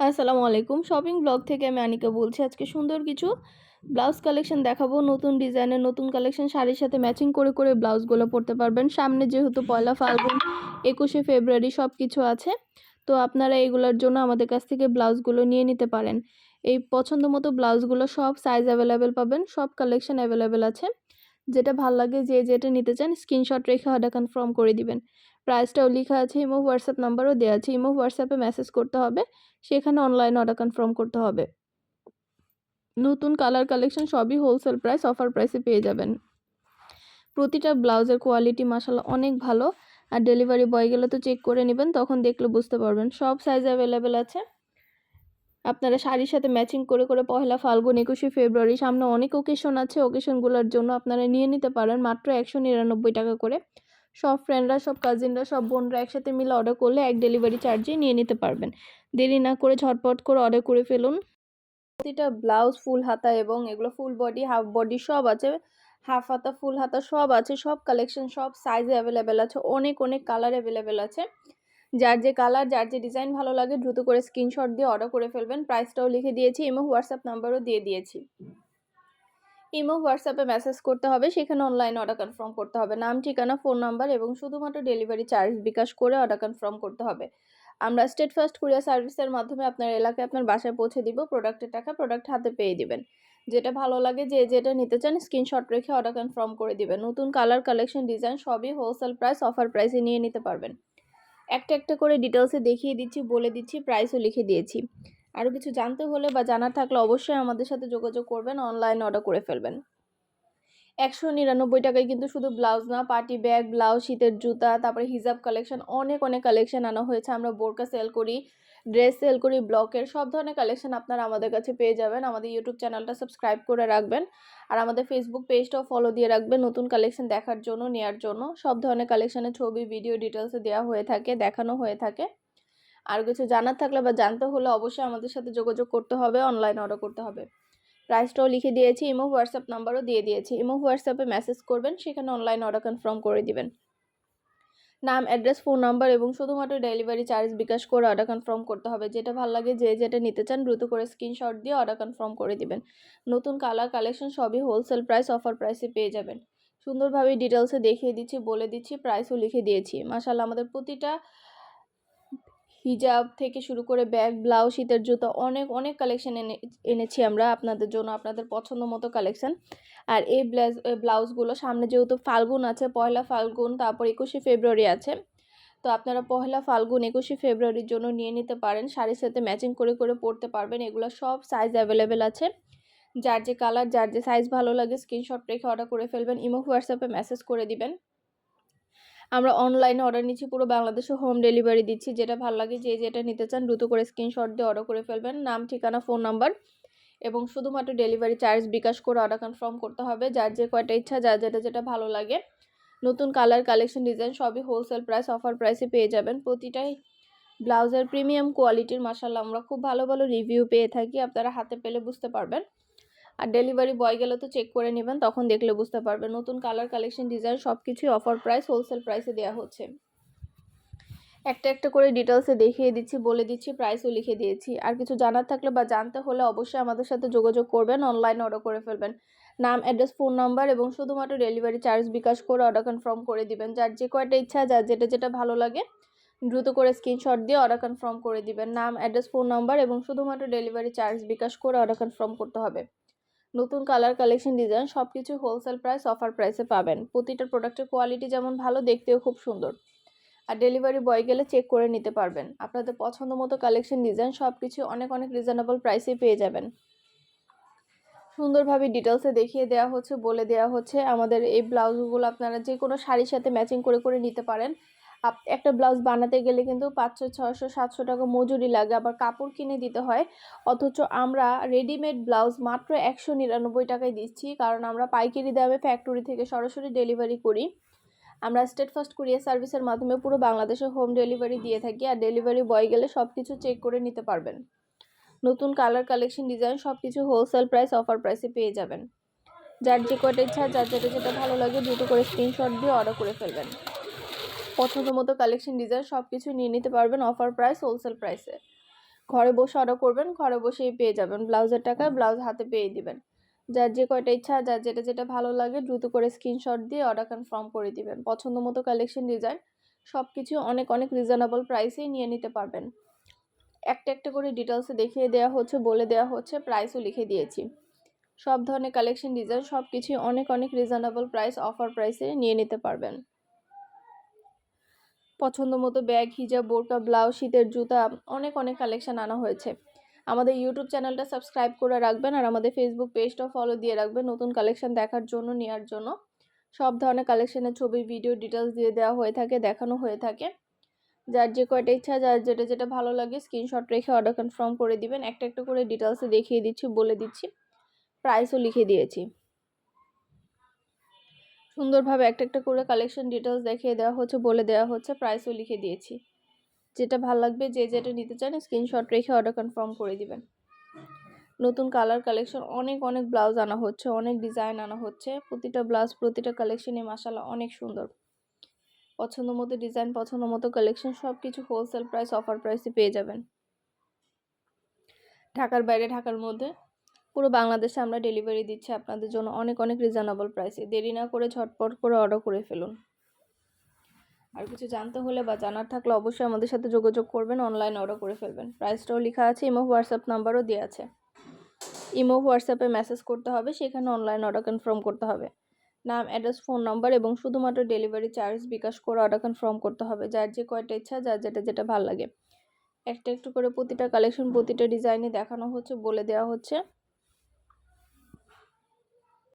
আসসালামু আলাইকুম। Shopping blog থেকে আমি আনিকা বলছি। আজকে সুন্দর কিছু ব্লাউজ কালেকশন দেখাবো। নতুন ডিজাইনের নতুন কালেকশন, শাড়ির সাথে ম্যাচিং করে করে ব্লাউজগুলো পরতে পারবেন। সামনে যেহেতু পয়লা ফাল্গুন, একুশে ফেব্রুয়ারি সব কিছু আছে। তো আপনারা এগুলোর জন্য আমাদের কাছ থেকে ব্লাউজগুলো নিয়ে নিতে পারেন। এই পছন্দ মতো ব্লাউজগুলো সব সাইজ অ্যাভেলেবেল পাবেন। সব কালেকশন অ্যাভেলেবেল আছে। যেটা ভালো লাগে যে যেটা নিতে চান স্ক্রিনশট রেখে অর্ডার কনফার্ম করে দিবেন। প্রাইসটাও লেখা আছে, ইমো হোয়াটসঅ্যাপ নাম্বারও দেওয়া আছে, ইমো হোয়াটসঅ্যাপে মেসেজ করতে হবে, সেখানে অনলাইন অর্ডার কনফার্ম করতে হবে। নতুন কালার কালেকশন সবই হোলসেল প্রাইস অফার প্রাইসে পেয়ে যাবেন। প্রতিটা ব্লাউজের কোয়ালিটি মাসাল্লাহ অনেক ভালো, আর ডেলিভারি বয় গেলে তো চেক করে নেবেন, তখন দেখলে বুঝতে পারবেন। সব সাইজ অ্যাভেলেবেল আছে। আপনারা শাড়ির সাথে ম্যাচিং করে করে পহেলা ফাল্গুন একুশে ফেব্রুয়ারি, সামনে অনেক ওকেশন আছে ওকেশনগুলোর জন্য আপনারা নিয়ে নিতে পারেন, মাত্র একশো নিরানব্বই টাকা করে। সব ফ্রেন্ডরা সব কাজিনরা সব বোনরা একসাথে মিলে অর্ডার করলে এক ডেলিভারি চার্জে নিয়ে নিতে পারবেন। দেরি না করে ঝটপট করে অর্ডার করে ফেলুন। প্রতিটা ব্লাউজ ফুল হাতা এবং এগুলো ফুল বডি হাফ বডি সব আছে। হাফ হাতা ফুল হাতা সব আছে। সব কালেকশন সব সাইজে অ্যাভেলেবেল আছে। অনেক অনেক কালার অ্যাভেলেবেল আছে। যার যে কালার যার যে ডিজাইন ভালো লাগে, দ্রুত করে স্ক্রিনশট দিয়ে অর্ডার করে ফেলবেন। প্রাইসটাও লিখে দিয়েছি এবং হোয়াটসঅ্যাপ নাম্বারও দিয়ে দিয়েছি। ইমো, হোয়াটসঅ্যাপে মেসেজ করতে হবে, সেখানে অনলাইন অর্ডার কনফার্ম করতে হবে। নাম, ঠিকানা ফোন নাম্বার এবং শুধুমাত্র ডেলিভারি চার্জ বিকাশ করে অর্ডার কনফার্ম করতে হবে। আমরা স্টেট ফার্স্ট কুরিয়ার সার্ভিসের মাধ্যমে আপনার এলাকায় আপনার বাসায় পৌঁছে দিব প্রোডাক্টের টাকা প্রোডাক্ট হাতে পেয়ে দিবেন। যেটা ভালো লাগে, যে যেটা নিতে চান স্ক্রিনশট রেখে অর্ডার কনফার্ম করে দিবেন। নতুন কালার কালেকশন ডিজাইন সবই হোলসেল প্রাইস অফার প্রাইসে নিয়ে নিতে পারবেন। একটা একটা করে ডিটেলসে দেখিয়ে দিচ্ছি, বলে দিচ্ছি প্রাইসও লিখে দিয়েছি। আরও কিছু জানতে হলে বা জানার থাকলে অবশ্যই আমাদের সাথে যোগাযোগ করবেন অনলাইনে অর্ডার করে ফেলবেন। একশো নিরানব্বই টাকায় কিন্তু শুধু ব্লাউজ না পার্টি ব্যাগ ব্লাউজ শীতের জুতা, তারপরে হিজাব কালেকশন অনেক অনেক কালেকশন আনা হয়েছে। আমরা বোরকা সেল করি ড্রেস সেল করি ব্লকের সব ধরনের কালেকশন আপনারা আমাদের কাছে পেয়ে যাবেন। আমাদের ইউটিউব চ্যানেলটা সাবস্ক্রাইব করে রাখবেন আর আমাদের ফেসবুক পেজটাও ফলো দিয়ে রাখবেন নতুন কালেকশন দেখার জন্য নেওয়ার জন্য। সব ধরনের কালেকশনের ছবি ভিডিও ডিটেলসে দেওয়া হয়ে থাকে, দেখানো হয়ে থাকে। আর কিছু জানার থাকলে বা জানতে হলে অবশ্যই আমাদের সাথে যোগাযোগ করতে হবে অনলাইন অর্ডার করতে হবে। প্রাইসটাও লিখে দিয়েছি ইমো হোয়াটসঅ্যাপ নাম্বারও দিয়ে দিয়েছি। ইমো হোয়াটসঅ্যাপে মেসেজ করবেন, সেখানে অনলাইন অর্ডার কনফার্ম করে দিবেন। নাম অ্যাড্রেস ফোন নাম্বার এবং শুধুমাত্র ডেলিভারি চার্জ বিকাশ করে অর্ডার কনফার্ম করতে হবে। যেটা ভালো লাগে, যে যেটা নিতে চান দ্রুত করে স্ক্রিনশট দিয়ে অর্ডার কনফার্ম করে দিবেন। নতুন কালার কালেকশন সবই হোলসেল প্রাইস অফার প্রাইসে পেয়ে যাবেন। সুন্দরভাবে ডিটেলসে দেখিয়ে দিচ্ছি, বলে দিচ্ছি প্রাইসও লিখে দিয়েছি। মাসাল্লাহ আমাদের প্রতিটা হিজাব থেকে শুরু করে ব্যাগ, ব্লাউজ, শীতের জুতো অনেক অনেক কালেকশন এনে, এনেছি আমরা আপনাদের জন্য, আপনাদের পছন্দ মতো কালেকশন আর এই ব্লাউজ ব্লাউজগুলো সামনে যেহেতু ফাল্গুন আছে, পয়লা ফাল্গুন, তারপর একুশে ফেব্রুয়ারি আছে। তো আপনারা পহেলা ফাল্গুন, একুশে ফেব্রুয়ারির জন্য নিয়ে নিতে পারেন, শাড়ির সাথে ম্যাচিং করে করে পরতে পারবেন, এগুলো সব সাইজ অ্যাভেলেবেল আছে। যার যে কালার যার যে সাইজ ভালো লাগে স্ক্রিনশট রেখে অর্ডার করে ফেলবেন, ইমো, হোয়াটসঅ্যাপে মেসেজ করে দিবেন। আমরা অনলাইনে অর্ডার নিচ্ছি, পুরো বাংলাদেশে হোম ডেলিভারি দিচ্ছি। যেটা ভালো লাগে, যে যেটা নিতে চান দ্রুত করে স্ক্রিনশট দিয়ে অর্ডার করে ফেলবেন। নাম, ঠিকানা ফোন নাম্বার এবং শুধুমাত্র ডেলিভারি চার্জ বিকাশ করে অর্ডার কনফার্ম করতে হবে। যার যে কয়টা ইচ্ছা, যার যেটা যেটা ভালো লাগে। নতুন কালার কালেকশন ডিজাইন সবই হোলসেল প্রাইস অফার প্রাইসে পেয়ে যাবেন। প্রতিটাই ব্লাউজের প্রিমিয়াম কোয়ালিটির মাসাল্লাহ আমরা খুব ভালো ভালো রিভিউ পেয়ে থাকি। আপনারা হাতে পেলে বুঝতে পারবেন। আর ডেলিভারি বয় গেলে তো চেক করে নেবেন, তখন দেখলে বুঝতে পারবেন। নতুন কালার কালেকশন ডিজাইন সব কিছুই অফার প্রাইস হোলসেল প্রাইসে দেওয়া হচ্ছে। একটা একটা করে ডিটেলসে দেখিয়ে দিচ্ছি, বলে দিচ্ছি প্রাইসও লিখে দিয়েছি। আর কিছু জানার থাকলে বা জানতে হলে অবশ্যই আমাদের সাথে যোগাযোগ করবেন অনলাইনে অর্ডার করে ফেলবেন। নাম অ্যাড্রেস ফোন নাম্বার এবং শুধুমাত্র ডেলিভারি চার্জ বিকাশ করে অর্ডার কনফার্ম করে দিবেন। যার যে কয়টা ইচ্ছা, যার যেটা যেটা ভালো লাগে, দ্রুত করে স্ক্রিনশট দিয়ে অর্ডার কনফার্ম করে দিবেন। নাম অ্যাড্রেস ফোন নাম্বার এবং শুধুমাত্র ডেলিভারি চার্জ বিকাশ করে অর্ডার কনফার্ম করতে হবে। নতুন কালার কালেকশন ডিজাইন সব কিছু হোলসেল প্রাইস অফার প্রাইসে পাবেন। প্রতিটা প্রোডাক্টের কোয়ালিটি যেমন ভালো, দেখতেও খুব সুন্দর। আর ডেলিভারি বয় গেলে চেক করে নিতে পারবেন। আপনাদের পছন্দ মতো কালেকশন ডিজাইন সব কিছু অনেক অনেক রিজনেবল প্রাইসে পেয়ে যাবেন। সুন্দরভাবে ডিটেলসে দেখিয়ে দেওয়া হচ্ছে, বলে দেওয়া হচ্ছে। আমাদের এই ব্লাউজগুলো আপনারা যে কোনো শাড়ির সাথে ম্যাচিং করে করে নিতে পারেন। একটা ব্লাউজ বানাতে গেলে কিন্তু পাঁচশো ছশো সাতশো টাকা মজুরি লাগে, আবার কাপড় কিনে দিতে হয়। অথচ আমরা রেডিমেড ব্লাউজ মাত্র একশো নিরানব্বই টাকায় দিচ্ছি, কারণ আমরা পাইকারি দামে ফ্যাক্টরি থেকে সরাসরি ডেলিভারি করি। আমরা স্টেট ফার্স্ট কুরিয়ার সার্ভিসের মাধ্যমে পুরো বাংলাদেশে হোম ডেলিভারি দিয়ে থাকি, আর ডেলিভারি বয় গেলে সব কিছু চেক করে নিতে পারবেন। নতুন কালার কালেকশন ডিজাইন সব কিছু হোলসেল প্রাইস অফার প্রাইসে পেয়ে যাবেন। যার যে কয়টা ইচ্ছা, যার যেটা যেটা ভালো লাগে দুটো করে স্ক্রিনশট দিয়ে অর্ডার করে ফেলবেন। পছন্দ মতো কালেকশন ডিজাইন সব কিছু নিয়ে নিতে পারবেন অফার প্রাইস হোলসেল প্রাইসে ঘরে বসে অর্ডার করবেন, ঘরে বসেই পেয়ে যাবেন। ব্লাউজের টাকায় ব্লাউজ হাতে পেয়ে দিবেন। যার যে কয়টা ইচ্ছা, যার যেটা যেটা ভালো লাগে, দ্রুত করে স্ক্রিনশট দিয়ে অর্ডার কনফার্ম করে দিবেন। পছন্দ মতো কালেকশন ডিজাইন সব কিছু অনেক অনেক রিজনেবল প্রাইসেই নিয়ে নিতে পারবেন। একটা একটা করে ডিটেলসে দেখিয়ে দেওয়া হচ্ছে, বলে দেওয়া হচ্ছে প্রাইসও লিখে দিয়েছি। সব ধরনের কালেকশন ডিজাইন সব কিছুই অনেক অনেক রিজনেবল প্রাইস অফার প্রাইসে নিয়ে নিতে পারবেন। পছন্দ মতো ব্যাগ, হিজাব, বোরকা, ব্লাউজ, শীতের জুতা, অনেক অনেক কালেকশন আনা হয়েছে। আমাদের ইউটিউব চ্যানেলটা সাবস্ক্রাইব করে রাখবেন আর আমাদের ফেসবুক পেজটাও ফলো দিয়ে রাখবেন নতুন কালেকশন দেখার জন্য নেওয়ার জন্য। সব ধরনের কালেকশানের ছবি ভিডিও ডিটেলস দিয়ে দেওয়া হয়ে থাকে, দেখানো হয়ে থাকে। যার যে কয়টা ইচ্ছা, যার যেটা যেটা ভালো লাগে স্ক্রিনশট রেখে অর্ডার কনফার্ম করে দিবেন। একটা একটা করে ডিটেলসে দেখিয়ে দিচ্ছি, বলে দিচ্ছি। প্রাইসও লিখে দিয়েছি। সুন্দরভাবে একটা একটা করে কালেকশন ডিটেলস দেখিয়ে দেওয়া হচ্ছে, বলে দেওয়া হচ্ছে প্রাইসও লিখে দিয়েছি। যেটা ভালো লাগবে, যে যেটা নিতে চান স্ক্রিনশট রেখে অর্ডার কনফার্ম করে দিবেন। নতুন কালার কালেকশন অনেক অনেক ব্লাউজ আনা হচ্ছে, অনেক ডিজাইন আনা হচ্ছে। প্রতিটা ব্লাউজ প্রতিটা কালেকশনই মাসালা অনেক সুন্দর। পছন্দ মতো ডিজাইন পছন্দ মতো কালেকশন সব কিছু হোলসেল প্রাইস অফার প্রাইসে পেয়ে যাবেন। ঢাকার বাইরে, ঢাকার মধ্যে পুরো বাংলাদেশে আমরা ডেলিভারি দিচ্ছি আপনাদের জন্য অনেক অনেক রিজনেবল প্রাইসে দেরি না করে ঝটপট করে অর্ডার করে ফেলুন। আর কিছু জানতে হলে বা জানার থাকলে অবশ্যই আমাদের সাথে যোগাযোগ করবেন অনলাইন অর্ডার করে ফেলবেন। প্রাইসটাও লেখা আছে ইমো হোয়াটসঅ্যাপ নাম্বারও দেওয়া আছে। ইমো হোয়াটসঅ্যাপে মেসেজ করতে হবে, সেখানে অনলাইন অর্ডার কনফার্ম করতে হবে। নাম অ্যাড্রেস ফোন নাম্বার এবং শুধুমাত্র ডেলিভারি চার্জ বিকাশ করে অর্ডার কনফার্ম করতে হবে, যার যে কয়টা ইচ্ছা, যার যেটা যেটা ভালো লাগে। একটা, একটু করে প্রতিটা কালেকশন প্রতিটা ডিজাইনে দেখানো হচ্ছে, বলে দেওয়া হচ্ছে।